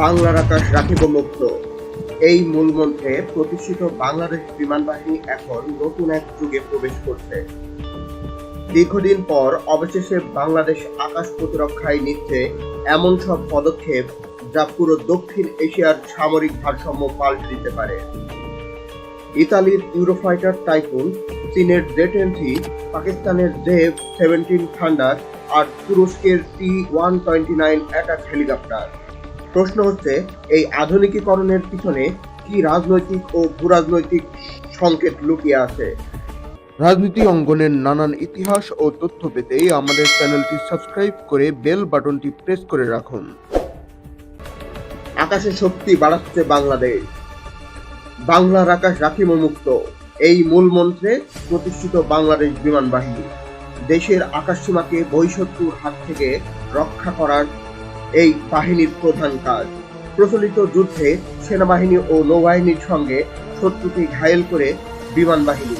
বাংলার আকাশ রাখিব মুক্ত এই মূলমন্ত্রে প্রতিষ্ঠিত বাংলাদেশ বিমান বাহিনী এখন নতুন এক যুগে প্রবেশ করছে। দীর্ঘদিন পর অবশেষে বাংলাদেশ আকাশ প্রতিরক্ষায় নিচ্ছে এমন সব পদক্ষেপ যা পুরো দক্ষিণ এশিয়ার সামরিক ভারসাম্য পাল্টে দিতে পারে। ইতালির ইউরোফাইটার টাইফুন, চীনের জেটেনথি পাকিস্তানের জেভ সেভেন্টিন থান্ডার আর তুরস্কের T one twenty nine attack helicopter. প্রশ্ন হচ্ছে এই আধুনিকীকরণের পিছনে কি রাজনৈতিক ও ভূরাজনৈতিক সংকেত লুকিয়ে আছে? রাজনীতি অঙ্গনের নানান ইতিহাস ও তথ্য পেতে আমাদের চ্যানেলটি সাবস্ক্রাইব করে বেল বাটনটি প্রেস করে রাখুন। আকাশে শক্তি বাড়াচ্ছে বাংলাদেশ। বাংলার আকাশ রাখিব মুক্ত। এই মূল মন্ত্রে প্রতিষ্ঠিত বাংলাদেশ বিমান বাহিনী দেশের আকাশসীমাকে বহিঃশত্রুর হাত থেকে রক্ষা করার এই বাহিনীর প্রধান কাজ। প্রচলিত যুদ্ধে সেনাবাহিনী ও নৌবাহিনীর সঙ্গে শত্রুকে ঘায়েল করে বিমান বাহিনী।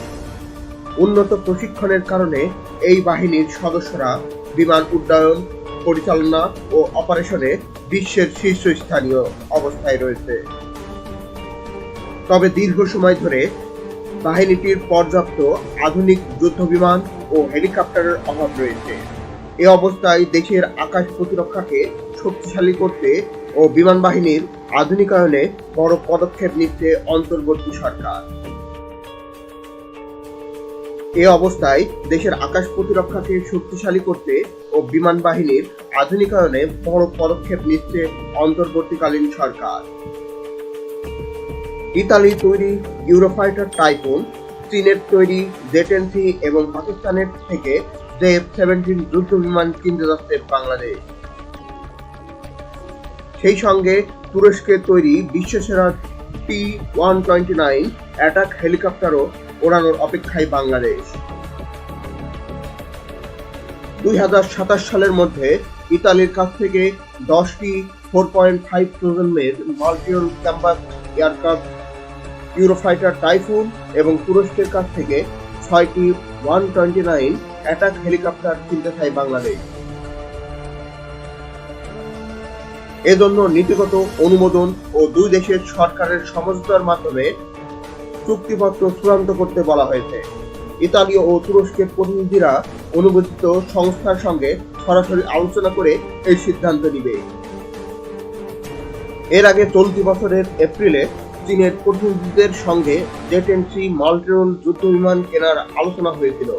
উন্নত প্রশিক্ষণের কারণে এই বাহিনীর সদস্যরা বিমান উড্ডয়ন, পরিচালনা ও অপারেশনে বিশ্বের শীর্ষস্থানীয় অবস্থায় রয়েছে। তবে দীর্ঘ সময় ধরে বাহিনীটির পর্যাপ্ত আধুনিক যুদ্ধ বিমান ও হেলিকপ্টারের অভাব রয়েছে। এ অবস্থায় দেশের আকাশ প্রতিরক্ষাকে শক্তিশালী করতে ও বিমান বাহিনীর আধুনিকায়নে বড় পদক্ষেপ নিচ্ছে অন্তর্বর্তী সরকার। এ অবস্থায় দেশের আকাশ প্রতিরক্ষাকে শক্তিশালী করতে ও বিমান বাহিনীর আধুনিকায়নে বড় পদক্ষেপ নিচ্ছে অন্তর্বর্তীকালীন সরকার। ইতালি তৈরি ইউরোফাইটার টাইফুন, চীনের তৈরি জেটেনসি এবং পাকিস্তানের থেকে জেফ সেভেন্টিন যুদ্ধ বিমান কিনতে যাচ্ছে বাংলাদেশ। সেই সঙ্গে তুরস্কের তৈরি বিশ্বসেরা T one twenty nine attack হেলিকপ্টারও ওড়ানোর অপেক্ষায় বাংলাদেশ। দুই হাজার সাতাশ সালের মধ্যে ইতালির কাছ থেকে দশটি ফোর পয়েন্ট ফাইভ প্রজন্মের মাল্টিয়ন ক্যাম্পাস এয়ারক্রাফট ইউরোফাইটার টাইফুন এবং তুরস্কের কাছ থেকে ছয়টি one twenty nine attack helicopter কিনতে চায় বাংলাদেশ। এজন্য নীতিগত অনুমোদন ও দুই দেশের সরকারের সমঝোতার মাধ্যমে চুক্তিপত্র চূড়ান্ত করতে বলা হয়েছে। ইতালি ও তুরস্কের প্রতিনিধিরা অনুমোদিত সংস্থার সঙ্গে সরাসরি আলোচনা করে এই সিদ্ধান্ত নিবে। এর আগে চলতি বছরের এপ্রিলে চীনের প্রতিনিধিদের সঙ্গে জেট এন্ড মাল্টিরোল যুদ্ধবিমান কেনার আলোচনা হয়েছিল।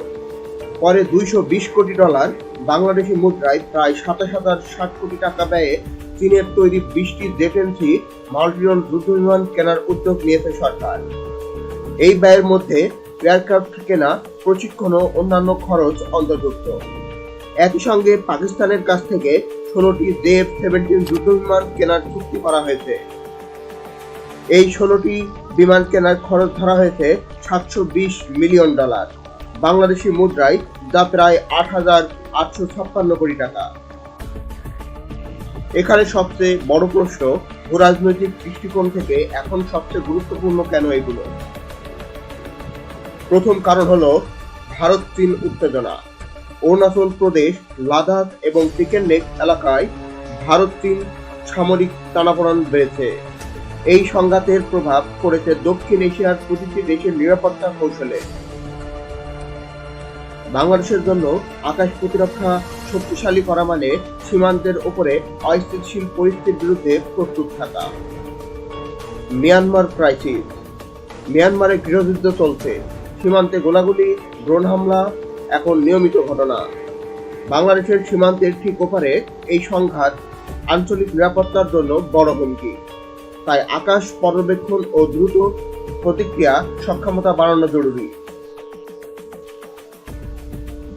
পরে দুইশো বিশ কোটি ডলার বাংলাদেশি মুদ্রায় প্রায় সাতাশ হাজার ষাট কোটি টাকা ব্যয়ে চীনের তৈরি বিশটি থ্রি মাল্টিরোল যুদ্ধবিমান কেনার উদ্যোগ নিয়েছে সরকার। এই ব্যয়ের মধ্যে এয়ারক্রাফট কেনা, প্রশিক্ষণ ও অন্যান্য খরচ অন্তর্ভুক্ত। একই সঙ্গে পাকিস্তানের কাছ থেকে ষোলোটি জেফ সেভেন্টিন যুদ্ধবিমান কেনার চুক্তি করা হয়েছে। এই ষোলোটি বিমান কেনার খরচ ধরা হয়েছে সাতশো বিশ মিলিয়ন ডলার। বাংলাদেশি মুদ্রায় যা প্রায় আট হাজার আটশো ছাপ্পান্ন কোটি টাকা। এখানে সবচেয়ে বড় প্রশ্ন, ভূরাজনৈতিক দৃষ্টিকোণ থেকে এখন সবচেয়ে গুরুত্বপূর্ণ কেন এগুলো? প্রথম কারণ হলো ভারত, চীন উত্তেজনা। অরুণাচল প্রদেশ, লাদাখ এবং চিকেন নেক এলাকায় ভারত, চীন সামরিক টানাপোড়েন বেড়েছে। এই সংঘাতের প্রভাব পড়েছে দক্ষিণ এশিয়ার প্রতিটি দেশের নিরাপত্তা কৌশলে। বাংলাদেশের জন্য আকাশ প্রতিরক্ষা শক্তিশালী করা মানে সীমান্তের ওপরে অস্থিতিশীল পরিস্থিতির বিরুদ্ধে প্রস্তুত থাকা। মিয়ানমার ক্রাইসিস মিয়ানমারে গৃহযুদ্ধ চলছে। সীমান্তে গোলাগুলি, ড্রোন হামলা, এখন নিয়মিত ঘটনা। বাংলাদেশের সীমান্তের ঠিক ওপারে এই সংঘাত আঞ্চলিক নিরাপত্তার জন্য বড় হুমকি। তাই আকাশ পর্যবেক্ষণ ও দ্রুত প্রতিক্রিয়া সক্ষমতা বাড়ানো জরুরি।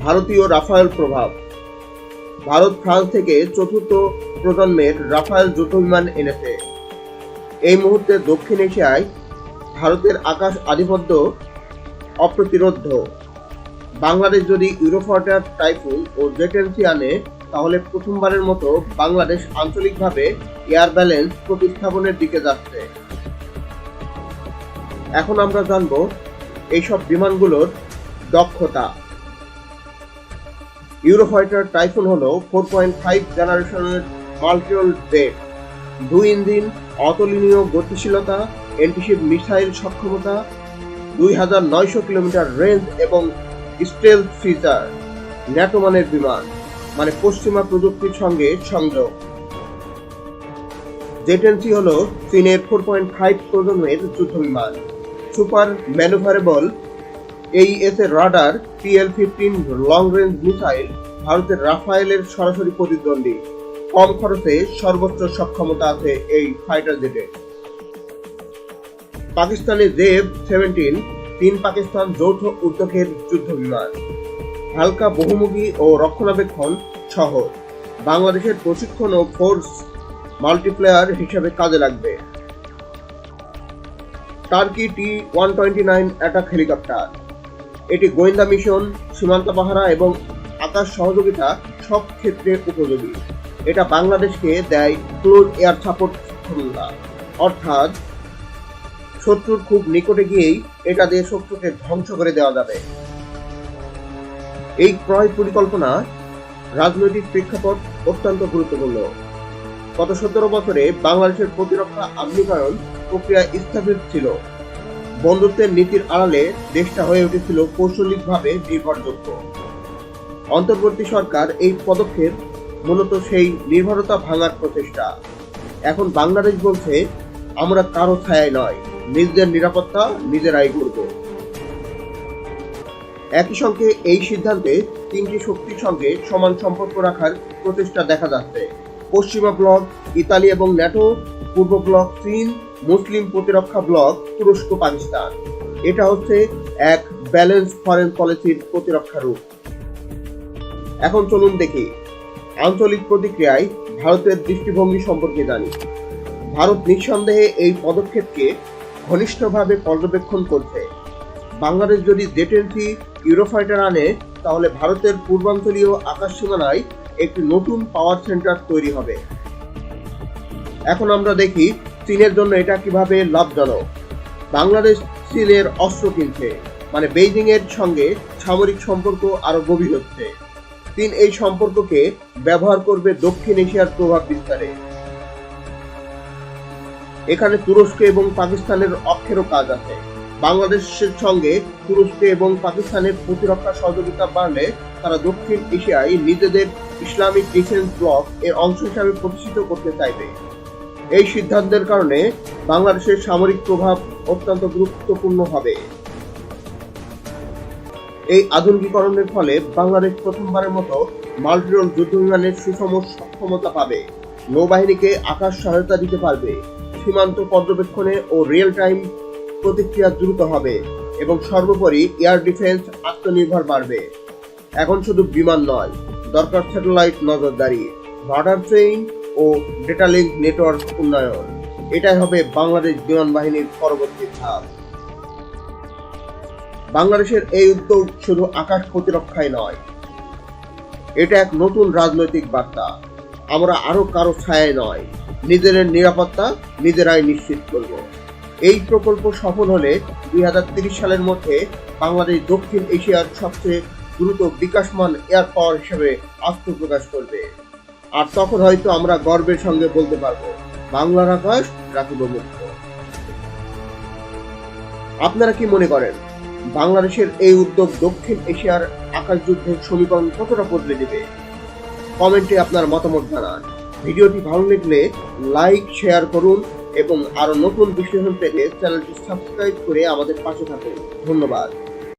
ভারতীয় রাফায়েল প্রভাব। ভারত ফ্রান্স থেকে চতুর্থ প্রজন্মের রাফায়েল যুদ্ধবিমান এনেছে। এই মুহূর্তে দক্ষিণ এশিয়ায় ভারতের আকাশ আধিপত্য অপ্রতিরোধ্য। বাংলাদেশ যদি ইউরোফাটার টাইফুন ও জেটেন্সি আনে, তাহলে প্রথমবারের মতো বাংলাদেশ আঞ্চলিকভাবে এয়ার ব্যালেন্স প্রতিস্থাপনের দিকে যাচ্ছে। এখন আমরা জানব এইসব বিমানগুলোর দক্ষতা। ইউরোফাইটার টাইফুন হল ফোর পয়েন্ট ফাইভ জেনারেশনের মাল্টিরোল জেট দুই ইঞ্জিন, অতুলনীয় গতিশীলতা, এন্টিশিপ মিসাইল সক্ষমতা, দুই হাজার নয়শো কিলোমিটার রেঞ্জ এবং স্টেল ফিচার ন্যাটো মানের বিমান মানে পশ্চিমা প্রযুক্তির সঙ্গে সংযোগ। জেটেন্সি হল চীনের ফোর পয়েন্ট ফাইভ প্রজন্মের যুদ্ধ বিমান সুপার ম্যানুভারেবল এই এস এর radar TL fifteen long range missile ভারতের রাফায়েলের সরাসরি প্রতিদ্বন্দ্বী। কম খরচে সর্বোচ্চ সক্ষমতা আছে এই ফাইটার জেটে। পাকিস্তানের জেব সেভেন্টিন তিন পাকিস্তান যৌথ উদ্যোগের যুদ্ধ বিমান হালকা বহুমুখী ও রক্ষণাবেক্ষণ সহ। বাংলাদেশের প্রশিক্ষণ ও ফোর্স মাল্টিপ্লেয়ার হিসেবে কাজে লাগবে। Turkey T one twenty nine attack helicopter এটি গোয়েন্দা মিশন, সীমান্ত পাহারা এবং আকাশ সহযোগিতা সব ক্ষেত্রে উপযোগী। এটা বাংলাদেশকে দেয় ক্লোজ এয়ার সাপোর্ট ক্ষমতা। অর্থাৎ, শত্রুর খুব নিকটে গিয়েই এটা দিয়ে শত্রুকে ধ্বংস করে দেওয়া যাবে। এই ক্রয় পরিকল্পনা রাজনৈতিক প্রেক্ষাপট অত্যন্ত গুরুত্বপূর্ণ। গত সতেরো বছরে বাংলাদেশের প্রতিরক্ষা আধুনিকায়ন প্রক্রিয়া স্থবির ছিল। বন্ধুত্বের নীতির আড়ালে দেশটা হয়ে উঠেছিল কৌশলিকভাবে নির্ভরযোগ্য। অন্তর্বর্তী সরকার এই পদক্ষেপ মূলত সেই নির্ভরতা ভাঙার প্রচেষ্টা। এখন বাংলাদেশ বলছে, আমরা কারও ছায়ায় নয়, নিজেদের নিরাপত্তা নিজেরাই করব একই সঙ্গে এই সিদ্ধান্তে তিনটি শক্তির সঙ্গে সমান সম্পর্ক রাখার প্রচেষ্টা দেখা যাচ্ছে। পশ্চিমা ব্লক, ইতালি এবং ন্যাটো, পূর্ব ব্লক চীন, মুসলিম প্রতিরক্ষা ব্লক, তুরস্ক, পাকিস্তান। এটা হচ্ছে এক ব্যালেন্স ফরেন পলিসির প্রতিরক্ষা রূপ এখন চলুন দেখি আঞ্চলিক প্রতিক্রিয়ায় ভারতের দৃষ্টিভঙ্গি সম্পর্কে জানি। ভারত নিঃসন্দেহে এই পদক্ষেপকে ঘনিষ্ঠভাবে পর্যবেক্ষণ করছে। বাংলাদেশ যদি জেটেন্সি ইউরোফাইটার আনে, তাহলে ভারতের পূর্বাঞ্চলীয় আকাশ সীমানায় একটি নতুন পাওয়ার সেন্টার তৈরি হবে। এখন আমরা দেখি চীনের জন্য এটা কীভাবে লাভজনক। বাংলাদেশ চীনের অস্ত্র কিনছে মানে বেইজিং এর সঙ্গে সামরিক সম্পর্ক আরও গভীর হচ্ছে। চীন এই সম্পর্ককে ব্যবহার করবে দক্ষিণ এশিয়ার প্রভাব বিস্তারে। এখানে তুরস্ক এবং পাকিস্তানের অক্ষেরও কাজ আছে। বাংলাদেশের সঙ্গে তুরস্ক এবং পাকিস্তানের প্রতিরক্ষা সহযোগিতা বাড়লে তারা দক্ষিণ এশিয়ায় নিজেদের ইসলামিক ডিফেন্স ব্লক এর অংশ হিসাবে প্রতিষ্ঠিত করতে চাইবে। এই সিদ্ধান্তের কারণে বাংলাদেশের সামরিক প্রভাব অত্যন্ত গুরুত্বপূর্ণ হবে। এই আধুনিকীকরণের ফলে বাংলাদেশ প্রথমবারের মতো মাল্টিরোল যুদ্ধ বিমানের সুষম সক্ষমতা পাবে। নৌবাহিনীকে আকাশ সহায়তা দিতে পারবে। সীমান্ত পর্যবেক্ষণে ও রিয়েল টাইম প্রতিক্রিয়া দ্রুত হবে এবং সর্বোপরি এয়ার ডিফেন্স আত্মনির্ভর বাড়বে। এখন শুধু বিমান নয় দরকার স্যাটেলাইট নজরদারি রাডার ট্রেইন ও ডেটা লিঙ্ক নেটওয়ার্ক উন্নয়ন। এটাই হবে বাংলাদেশ বিমান বাহিনীর পরবর্তী ধাপ। বাংলাদেশের এই উদ্যোগ শুধু আকাশ প্রতিরক্ষায় নয়, এটা এক নতুন রাজনৈতিক বার্তা। আমরা আরও কারও ছায়ায় নয়, নিজেদের নিরাপত্তা নিজেরাই নিশ্চিত করব। এই প্রকল্প সফল হলে দুই সালের মধ্যে বাংলাদেশ দক্ষিণ এশিয়ার সবচেয়ে দ্রুত বিকাশমান এয়ার পাওয়ার হিসেবে আত্মপ্রকাশ করবে। আর তখন হয়তো আমরা গর্বের সঙ্গে বলতে পারব, বাংলার আকাশ রাখিব মুক্ত। আপনারা কি মনে করেন, বাংলাদেশের এই উদ্যোগ দক্ষিণ এশিয়ার আকাশ যুদ্ধের সমীকরণ কতটা বদলে দেবে? কমেন্টে আপনার মতামত জানান। ভিডিওটি ভালো লাগলে লাইক, শেয়ার করুন এবং আরও নতুন বিশ্লেষণ পেতে চ্যানেলটি সাবস্ক্রাইব করে আমাদের পাশে থাকুন। ধন্যবাদ।